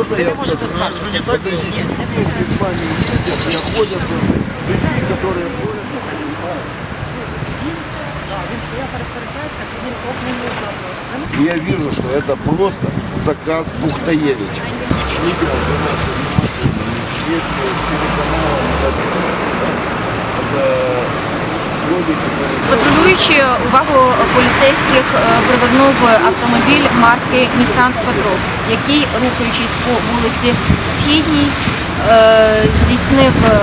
можно Ви я не можете скажу? стверджувати. Подожди, Ні, не в Испании ездят, находятся люди, которые ходят. Так, він стояв перед перехрестям, і він обмінює И я вижу, что это просто заказ Пухтаевича. видео для нашей машины. Есть телеканалы, это Патрулюючи увагу поліцейських, е, привернув автомобіль марки Nissan Patrol який, рухаючись по вулиці Східній, е, здійснив, е,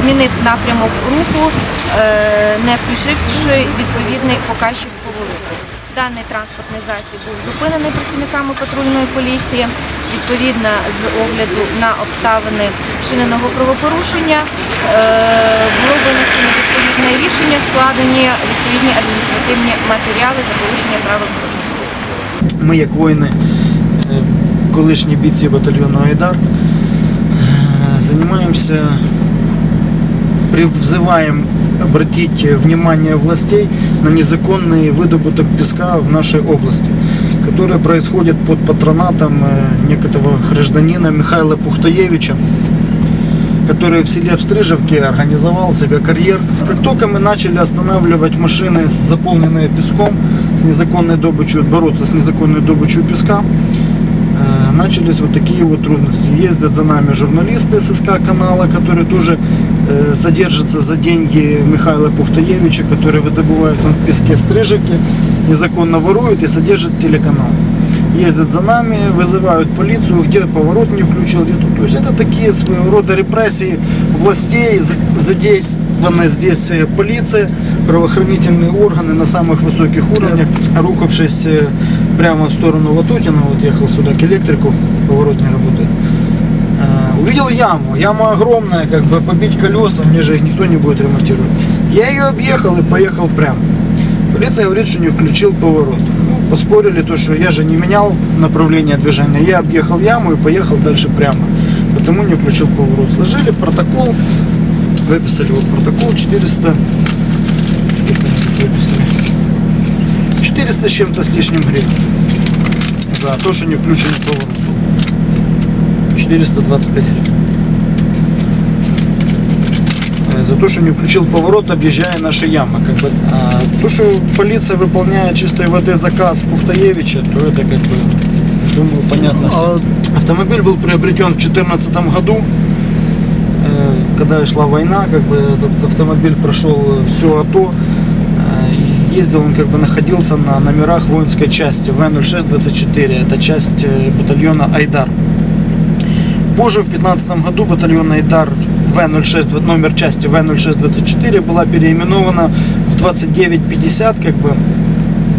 змінив напрямок руху, е, не включивши відповідний показчик повороту. Даний транспортний засіб був зупинений працівниками патрульної поліції. Відповідно, з огляду на обставини вчиненого правопорушення було винесено відповідне рішення, складені відповідні адміністративні матеріали за порушення правил дорожнього. Ми, як воїни, колишні бійці батальйону Айдар, е, займаємося, призываем обратить внимание властей на незаконный выдобуток песка в нашей области, который происходит под патронатом э, некоторого гражданина Михаила Пухтаевича, который в селе Встрижевке организовал себе карьер. Как только мы начали останавливать машины, заполненные песком, с незаконной добычей, бороться с незаконной добычей песка, э, начались вот такие вот трудности. Ездят за нами журналисты ССК канала, которые тоже э, содержатся за деньги Михаила Пухтаевича, который выдобывает он в песке стрижики, незаконно ворует и содержит телеканал. Ездят за нами, вызывают полицию, где поворот не включил, где тут. То есть это такие своего рода репрессии властей, за- задействована здесь э, полиция, правоохранительные органы на самых высоких уровнях, рухавшись э, прямо в сторону Латутина, вот ехал сюда к электрику, поворот не работает. Э, Увидел яму, яма огромная, как бы побить колеса, мне же их никто не будет ремонтировать. Я ее объехал и поехал прямо. Полиция говорит, что не включил поворот. Ну, поспорили то, что я же не менял направление движения. Я объехал яму и поехал дальше прямо. Потому не включил поворот. Сложили протокол, выписали вот протокол 400. Сколько они тут выписали? 400 с чем-то с лишним гривен. За то, что не включили поворот. 425 гривен. Э, За то, что не включил поворот, объезжая наши ямы. Как бы, а, то, что полиция выполняет чистой воды заказ Пухтаевича, то это как бы, думаю, понятно всем. Автомобиль был приобретен в 2014 году, э, когда шла война, как бы этот автомобиль прошел все АТО, э, ездил он, как бы находился на номерах воинской части В-0624, это часть э, батальона Айдар. Позже, в 2015 году, батальон Айдар В-06, номер части В-0624 была переименована в 2950, как бы,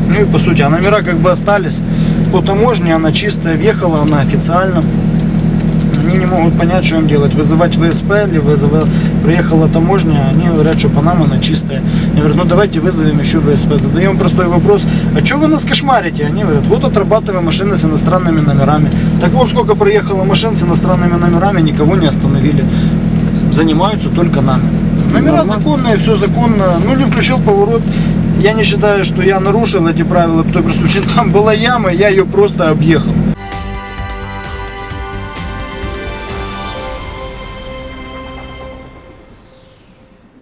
ну и по сути, а номера как бы остались. По таможне она чистая, въехала она официально. Они не могут понять, что им делать. Вызывать ВСП или вызывать... Приехала таможня, они говорят, что по нам она чистая. Я говорю, ну давайте вызовем еще ВСП. Задаем простой вопрос, а что вы нас кошмарите? Они говорят, вот отрабатываем машины с иностранными номерами. Так вот, сколько проехало машин с иностранными номерами, никого не остановили. Занимаются только нами. Номера законные, все законно. Ну, не включил поворот. Я не считаю, что я нарушил эти правила по той простой причине. Там была яма, я ее просто объехал.